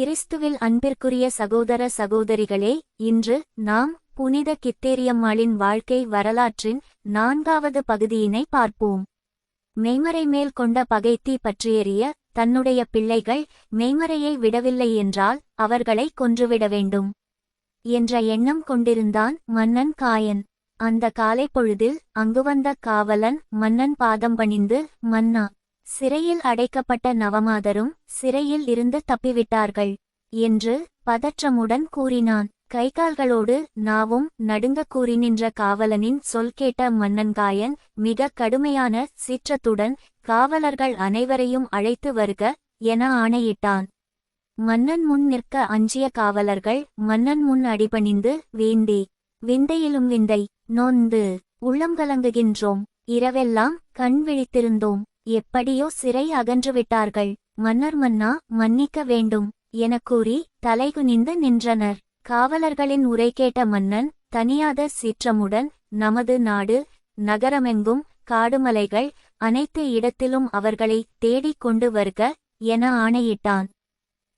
கிறிஸ்துவில் அன்பிற்குரிய சகோதர சகோதரிகளே இன்று நாம் புனித கித்தேரியம்மாளின் வாழ்க்கை வரலாற்றின் நான்காவது பகுதியினை பார்ப்போம். மெய்மறை மேல் கொண்ட பகைத்தி பற்றியறிய தன்னுடைய பிள்ளைகள் மெய்மறையை விடவில்லை என்றால் அவர்களை கொன்றுவிட வேண்டும் என்ற எண்ணம் கொண்டிருந்தான் மன்னன் காயன். அந்த காலை பொழுதில் அங்கு வந்த காவலன் மன்னன் பாதம் பணிந்து மன்னா சிறையில் அடைக்கப்பட்ட நவமாதரும் சிறையில் இருந்து தப்பிவிட்டார்கள் என்று பதற்றமுடன் கூறினான். கைகால்களோடு நாவும் நடுங்க கூறி நின்ற காவலனின் சொல் கேட்ட மன்னன்காயன் மிக கடுமையான சீற்றத்துடன் காவலர்கள் அனைவரையும் அழைத்து வருக என ஆணையிட்டான். மன்னன் முன் நிற்க அஞ்சிய காவலர்கள் மன்னன் முன் அடிபணிந்து வேண்டி விந்தையிலும் விந்தை நொந்து உள்ளம் கலங்குகின்றோம். இரவெல்லாம் கண் விழித்திருந்தோம். எப்படியோ சிறை அகன்றுவிட்டார்கள் மன்னர் மன்னா மன்னிக்க வேண்டும் என கூறி தலைகுனிந்து நின்றனர். காவலர்களின் உரை கேட்ட மன்னன் தனியாத சீற்றமுடன் நமது நாடு நகரமெங்கும் காடுமலைகள் அனைத்து இடத்திலும் அவர்களை தேடிக் கொண்டு வருக என ஆணையிட்டான்.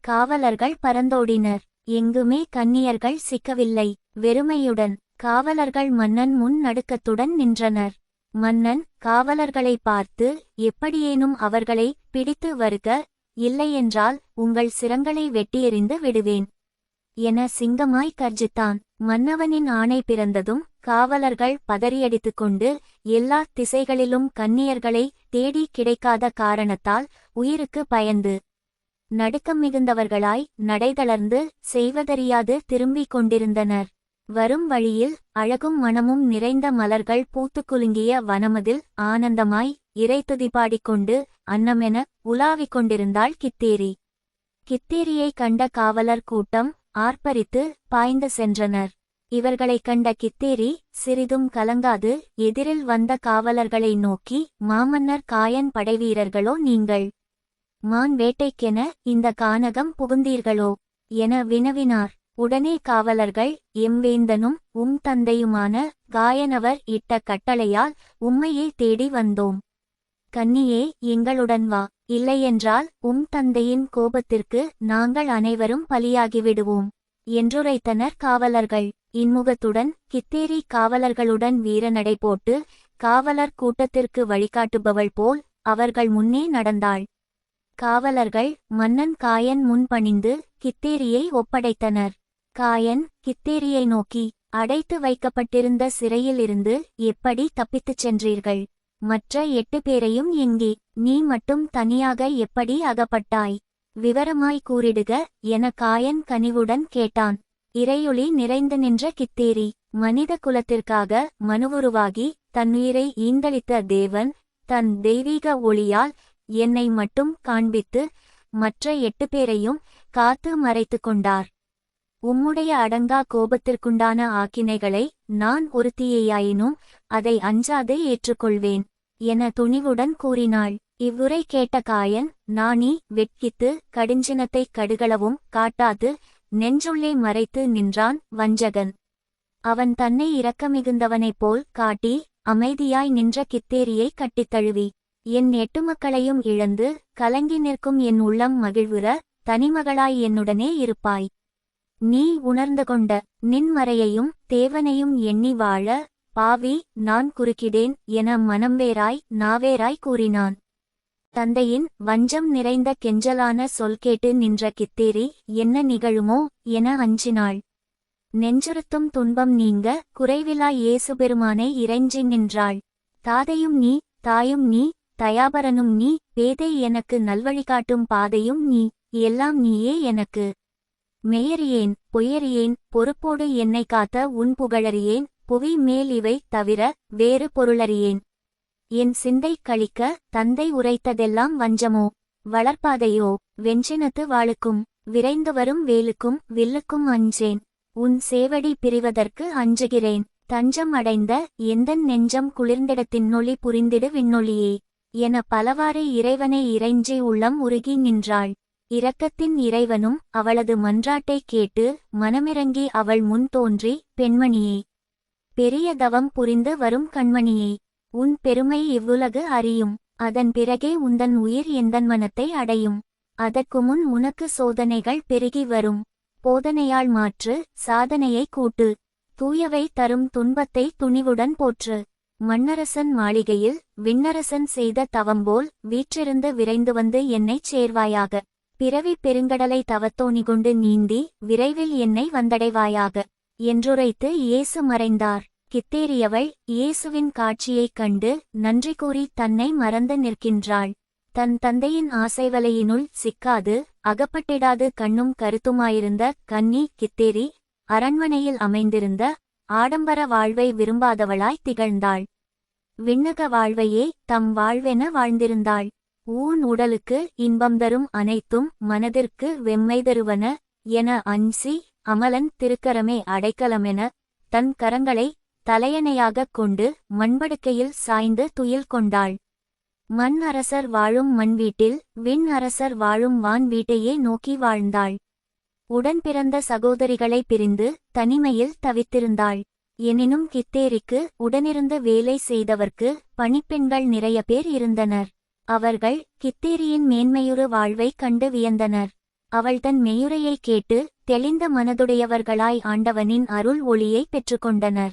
காவலர்கள் பறந்தோடினர். எங்குமே கன்னியர்கள் சிக்கவில்லை. வெறுமையுடன் காவலர்கள் மன்னன் முன் நடுக்கத்துடன் நின்றனர். மன்னன் காவலர்களை பார்த்து எப்படியேனும் அவர்களை பிடித்து வருக இல்லையென்றால் உங்கள் சிரங்களை வெட்டியெறிந்து விடுவேன் என சிங்கமாய் கர்ஜித்தான். மன்னவனின் ஆணை பிறந்ததும் காவலர்கள் பதறியடித்துக் கொண்டு எல்லா திசைகளிலும் கன்னியர்களை தேடி கிடைக்காத காரணத்தால் உயிருக்கு பயந்து நடுக்கம் மிகுந்தவர்களாய் நடைதளர்ந்து செய்வதறியாது திரும்பிக் கொண்டிருந்தனர். வரும் வழியில் அழகும் மனமும் நிறைந்த மலர்கள் பூத்துக் குலுங்கிய வனமதில் ஆனந்தமாய் இறை பாடிக்கொண்டு அன்னமென உலாவிக் கொண்டிருந்தாள் கித்தேரி. கித்தேரியை கண்ட காவலர் கூட்டம் ஆர்ப்பரித்து பாய்ந்து சென்றனர். இவர்களைக் கண்ட கித்தேரி சிறிதும் கலங்காது எதிரில் வந்த காவலர்களை நோக்கி மாமன்னர் காயன் படைவீரர்களோ நீங்கள்? மான் வேட்டைக்கென இந்த கானகம் புகுந்தீர்களோ? என வினவினார். உடனே காவலர்கள் எம்வேந்தனும் உம் தந்தையுமான காயனவர் இட்ட கட்டளையால் உம்மையே தேடி வந்தோம். கன்னியே எங்களுடன் வா. இல்லையென்றால் உம் தந்தையின் கோபத்திற்கு நாங்கள் அனைவரும் பலியாகிவிடுவோம் என்றுரைத்தனர் காவலர்கள். இன்முகத்துடன் கித்தேரி காவலர்களுடன் வீரநடை போட்டு காவலர் கூட்டத்திற்கு வழிகாட்டுபவள் போல் அவர்கள் முன்னே நடந்தாள். காவலர்கள் மன்னன் காயன் முன்பணிந்து கித்தேரியை ஒப்படைத்தனர். காயன் கித்தேரியை நோக்கி அடைத்து வைக்கப்பட்டிருந்த சிறையிலிருந்து எப்படி தப்பித்துச் சென்றீர்கள்? மற்ற எட்டு பேரையும் எங்கே? நீ மட்டும் தனியாக எப்படி அகப்பட்டாய்? விவரமாய் கூறிடுக என காயன் கனிவுடன் கேட்டான். இறையொளி நிறைந்து நின்ற கித்தேரி மனித குலத்திற்காக மனுவுருவாகி தன்னுயிரை ஈந்தளித்த தேவன் தன் தெய்வீக ஒளியால் என்னை மட்டும் காண்பித்து மற்ற எட்டு பேரையும் காத்து மறைத்து கொண்டார். உம்முடைய அடங்கா கோபத்திற்குண்டான ஆக்கினைகளை நான் ஒருத்தியேயாயினும் அதை அஞ்சாது ஏற்றுக்கொள்வேன் என துணிவுடன் கூறினாள். இவ்வுரை கேட்ட காயன் நாணி வெட்கித்து கடிஞ்சினத்தைக் கடுகளவும் காட்டாது நெஞ்சுள்ளே மறைத்து நின்றான் வஞ்சகன். அவன் தன்னை இரக்கமிகுந்தவனைப் போல் காட்டி அமைதியாய் நின்ற கித்தேரியை கட்டித் என் எட்டு மக்களையும் இழந்து கலங்கி நிற்கும் என் உள்ளம் மகிழ்வுற தனிமகளாய் என்னுடனே இருப்பாய். நீ உணர்ந்து கொண்ட நின்மறையையும் தேவனையும் எண்ணி வாழ பாவி நான் குறுக்கிடேன் என மனம்வேராய் நாவேராய் கூறினான். தந்தையின் வஞ்சம் நிறைந்த கெஞ்சலான சொல் கேட்டு நின்ற கித்தேரி என்ன நிகழுமோ? என அஞ்சினாள். நெஞ்சுறுத்தும் துன்பம் நீங்க குறைவிலா இயேசுபெருமானை இறைஞ்சி நின்றாள். தாதையும் நீ தாயும் நீ தயாபரனும் நீ பேதை எனக்கு நல்வழிகாட்டும் பாதையும் நீ எல்லாம் நீயே எனக்கு. மெயறியேன் பொய்யறியேன் பொறுப்போடு என்னை காத்த உன் புகழறியேன் புவி மேல் இவை தவிர வேறு பொருளறியேன். என் சிந்தை கழிக்க தந்தை உரைத்ததெல்லாம் வஞ்சமோ? வளர்ப்பாதையோ? வெஞ்சினத்து வாளுக்கும் விரைந்து வரும் வேலுக்கும் வில்லுக்கும் அஞ்சேன். உன் சேவடி பிரிவதற்கு அஞ்சுகிறேன். தஞ்சம் அடைந்த எந்தன் நெஞ்சம் குளிர்ந்திடத்தின் நொளி புரிந்திடு விண்ணொளியே என பலவாறு இறைவனை இறைஞ்சி உள்ளம் உருகி நின்றாள். இரக்கத்தின் இறைவனும் அவளது மன்றாட்டைக் கேட்டு மனமிறங்கி அவள் முன் தோன்றி பெண்மணியே பெரிய தவம் புரிந்து வரும் கண்மணியே உன் பெருமை இவ்வுலகு அறியும். அதன் பிறகே உந்தன் உயிர் எந்தன் மனத்தை அடையும்? அதற்கு முன் உனக்கு சோதனைகள் பெருகி வரும். போதனையால் மாற்று சாதனையை கூட்டு. தூயவை தரும் துன்பத்தை துணிவுடன் போற்று. மன்னரசன் மாளிகையில் விண்ணரசன் செய்த தவம்போல் வீற்றிருந்து விரைந்து வந்து என்னைச் சேர்வாயாக. பிறவி பெருங்கடலை தவத்தோணிகொண்டு நீந்தி விரைவில் என்னை வந்தடைவாயாக என்றுரைத்து இயேசு மறைந்தார். கித்தேரியவள் இயேசுவின் காட்சியைக் கண்டு நன்றி கூறி தன்னை மறந்து நிற்கின்றாள். தன் தந்தையின் ஆசைவலையினுள் சிக்காது அகப்பட்டிடாது கண்ணும் கருத்துமாயிருந்த கன்னி கித்தேரி அரண்மனையில் அமைந்திருந்த ஆடம்பர வாழ்வை விரும்பாதவளாய் திகழ்ந்தாள். விண்ணக வாழ்வையே தம் வாழ்வென வாழ்ந்திருந்தாள். ஊன் உடலுக்கு இன்பம் தரும் அனைத்தும் மனதிற்கு வெம்மை தருவன என அஞ்சி அமலன் திருக்கரமே அடைக்கலமென தன் கரங்களை தலையணையாகக் கொண்டு மண்படுக்கையில் சாய்ந்து துயில் கொண்டாள். மண் அரசர் வாழும் மண் வீட்டில் விண் அரசர் வாழும் வான் வீட்டையே நோக்கி வாழ்ந்தாள். உடன் பிறந்த சகோதரிகளை பிரிந்து தனிமையில் தவித்திருந்தாள். எனினும் கித்தேரிக்கு உடனிருந்து வேலை செய்தவர்க்கு பணிப்பெண்கள் நிறைய பேர் இருந்தனர். அவர்கள் கித்தேரியின் மேன்மையுறு வாழ்வைக் கண்டு வியந்தனர். அவள் தன் மெயுரையை கேட்டு தெளிந்த மனதுடையவர்களாய் ஆண்டவனின் அருள் ஒளியை பெற்றுக்கொண்டனர்.